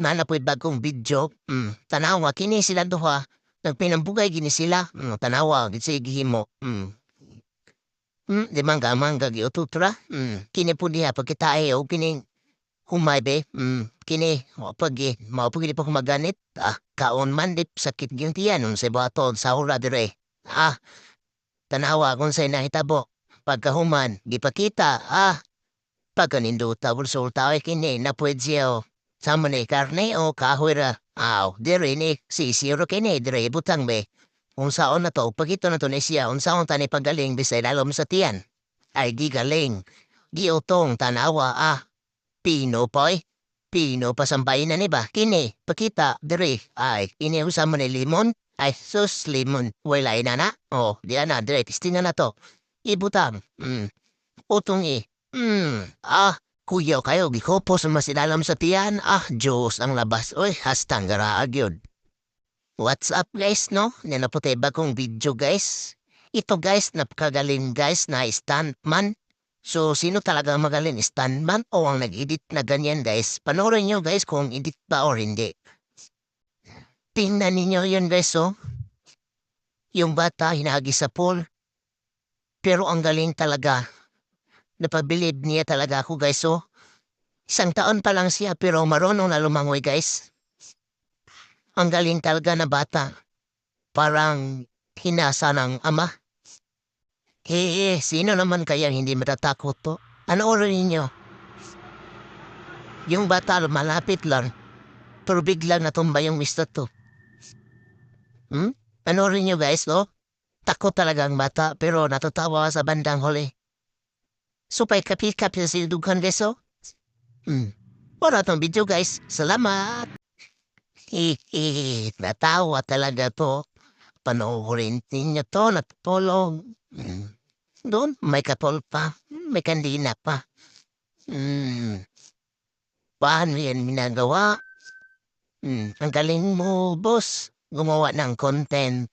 nanapoy bagong video. Mm. Tanawa, kini sila duha. Nagpinambugay gini sila. Mm. Tanawa, gitsay gihimo. Mm. Mm, di mangga mangga giututra. Mm. Kini po diha pagkitae o kini humay be. Mm. Kini mao pagi pa kumaganit. Ah, kaon man dip sakit gyud tiyan nun sa baton sa hura dire. Ah, tanawa kung say nahitabo. Pagkahuman, gipakita, ah, pagkaninduta bulsulta ay kini na pwedyo. Sama ni karne o kahoy ra. Aw, dire ni sisiro kini dire butang be. Unsaon na to, pagito na to ni siya, unsaon tani pagaling bisay lalom sa tiyan. Ay di galing. Giotong tanawa ah. Pino poy. Pino pasambay na ni ba? Kini, pakita, dire. Ay, kini usama ni limon. Ay, sus, limon. Wala na na. Oh, di na, dire, tistingan na to. Ibutang. Mm. Utong i. Mm. Ah, kuya kayo, gikopos ang masilalam sa tiyan. Ah, Diyos ang labas. Uy, hastang garaag yun. What's up guys, no? Nanaputi ba kong video guys? Ito guys, napakagaling guys na stuntman. So, sino talaga magaling stuntman o ang nag-edit na ganyan guys? Panoorin nyo guys kung edit ba or hindi. Tingnan ninyo yun guys, oh. Yung bata hinagi sa pool. Pero ang galing talaga. Napabilib niya talaga ako guys, oh. Isang taon pa lang siya pero marunong na lumangoy guys. Ang galing talaga na bata. Parang hinasa ng ama. Eh, eh, sino naman kaya hindi matatakot to? Ano oras ninyo? Yung bata malapit lang. Pero biglang natumba yung mister to. Hmm? Ano rin nyo guys, no? Takot talaga ang bata pero natatawa sa bandang huli. Supay kapit-kapit sa guys, oh. Hmm. Para tong video guys. Salamat! Hihi, natawa talaga to. Panoorin ninyo to, natutulog. Mm. Doon, may katol pa. May kandina pa. Mm. Paano yan minagawa? Mm. Ang galing mo, boss. Gumawa ng content.